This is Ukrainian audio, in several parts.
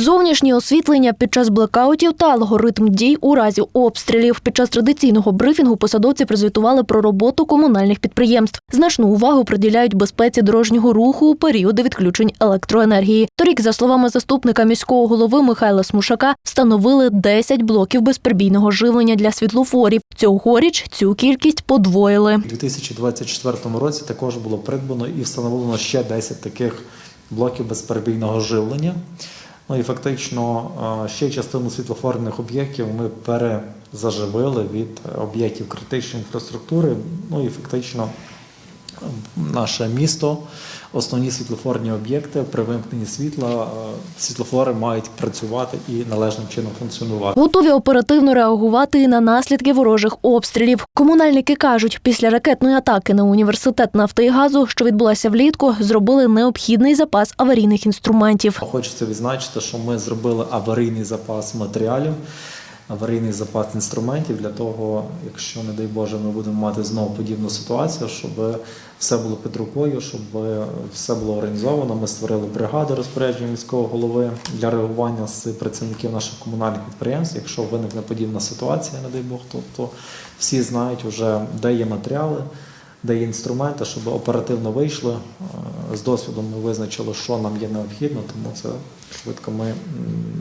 Зовнішнє освітлення під час блекаутів та алгоритм дій у разі обстрілів. Під час традиційного брифінгу посадовці прозвітували про роботу комунальних підприємств. Значну увагу приділяють безпеці дорожнього руху у періоди відключень електроенергії. Торік, за словами заступника міського голови Михайла Смушака, встановили 10 блоків безперебійного живлення для світлофорів. Цьогоріч цю кількість подвоїли. У 2024 році також було придбано і встановлено ще 10 таких блоків безперебійного живлення. Ну і фактично е, ще частину світлофорних об'єктів ми перезаживили від об'єктів критичної інфраструктури. Ну і фактично наше місто, основні світлофорні об'єкти при вимкненні світла, е, світлофори мають працювати і належним чином функціонувати. Готові оперативно реагувати і на наслідки ворожих обстрілів. Комунальники кажуть, після ракетної атаки на університет нафти і газу, що відбулася влітку, зробили необхідний запас аварійних інструментів. Хочеться відзначити, що ми зробили аварійний запас матеріалів, аварійний запас інструментів для того, якщо, не дай Боже, ми будемо мати знову подібну ситуацію, щоб все було під рукою, щоб все було організовано. Ми створили бригади розпорядження міського голови для реагування з працівників наших комунальних підприємств. Якщо виникне подібна ситуація, не дай Бог, то, то всі знають вже, де є матеріали де є інструменти, щоб оперативно вийшли. З досвідом ми визначили, що нам є необхідно, тому це швидко ми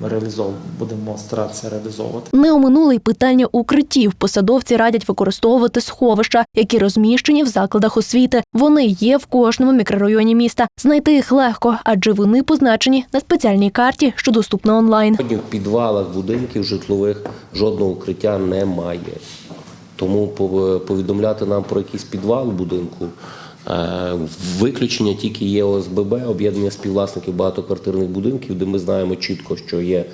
реалізовуємо, будемо старатися реалізовувати. Не оминули й питання укриттів. Посадовці радять використовувати сховища, які розміщені в закладах освіти. Вони є в кожному мікрорайоні міста. Знайти їх легко, адже вони позначені на спеціальній карті, що доступна онлайн. Сьогодні в підвалах будинків житлових жодного укриття немає. Тому пов- повідомляти нам про якийсь підвал будинку. Е, Виключення тільки є ОСББ, об'єднання співвласників багатоквартирних будинків, де ми знаємо чітко, що є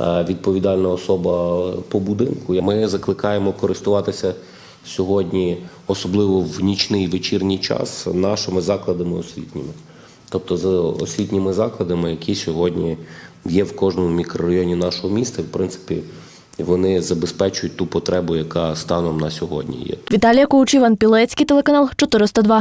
е, відповідальна особа по будинку. Ми закликаємо користуватися сьогодні, особливо в нічний вечірній час, нашими закладами освітніми. Тобто з освітніми закладами, які сьогодні є в кожному мікрорайоні нашого міста, в принципі, вони забезпечують ту потребу, яка станом на сьогодні є. Віталія Коуч, Іван Пілецький, телеканал 402.